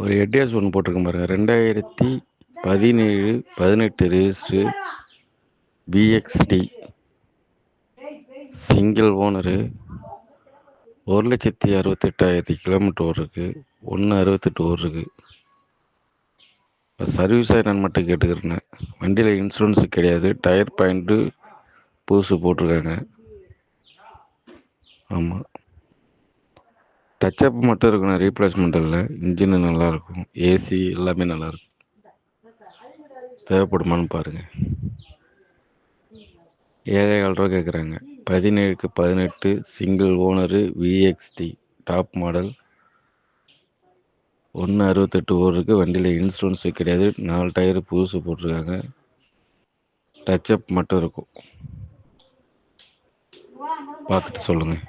ஒரு எட்டியாஸ் ஒன்று போட்டிருக்கேன் பாருங்கள் ரெண்டாயிரத்தி பதினேழு பதினெட்டு ரெஜிஸ்ட்ரு பிஎக்ஸ்டி சிங்கிள் ஓனரு ஒரு லட்சத்தி அறுபத்தெட்டாயிரத்தி கிலோமீட்டர் ஓடுருக்கு ஒன்று அறுபத்தெட்டு ஓடுருக்கு இப்போ சர்வீஸாக என்னன்னு மட்டும் கேட்டுக்கிறேன் வண்டியில் இன்சூரன்ஸு கிடையாது. டயர் பாயிண்ட்டு புதுசு போட்டிருக்காங்க. ஆமாம் டச்சப் மட்டும் இருக்கணும் ரீப்ளேஸ்மெண்ட் இல்லை. இன்ஜின் நல்லாயிருக்கும் ஏசி எல்லாமே நல்லாயிருக்கும். தேவைப்படுமான்னு பாருங்கள் ஏழை ஏழு ரூபா கேட்குறாங்க பதினேழுக்கு பதினெட்டு single owner VXT top model ஒன்று அறுபத்தெட்டு ஓருக்கு வண்டியில் இன்சூரன்ஸு கிடையாது. நாலு டயரு புதுசு போட்டிருக்காங்க. டச்சப் மட்டும் இருக்கும். பார்த்துட்டு சொல்லுங்கள்